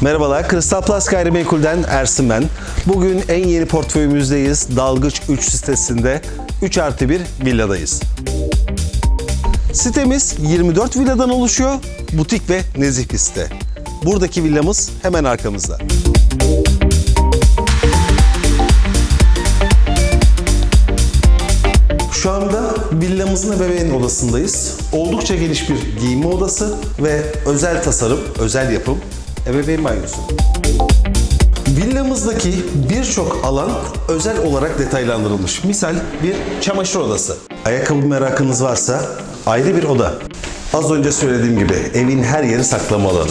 Merhabalar, Kristal Plus Gayrimenkul'den Ersin ben. Bugün en yeni portföyümüzdeyiz. Dalgıç 3 sitesinde 3 artı 1 villadayız. Sitemiz 24 villadan oluşuyor. Butik ve nezih bir site. Buradaki villamız hemen arkamızda. Şu anda villamızın ebeveyn odasındayız. Oldukça geniş bir giyinme odası ve özel tasarım, özel yapım ebeveyn banyosu. Villamızdaki birçok alan özel olarak detaylandırılmış. Misal bir çamaşır odası. Ayakkabı merakınız varsa ayrı bir oda. Az önce söylediğim gibi evin her yeri saklama alanı.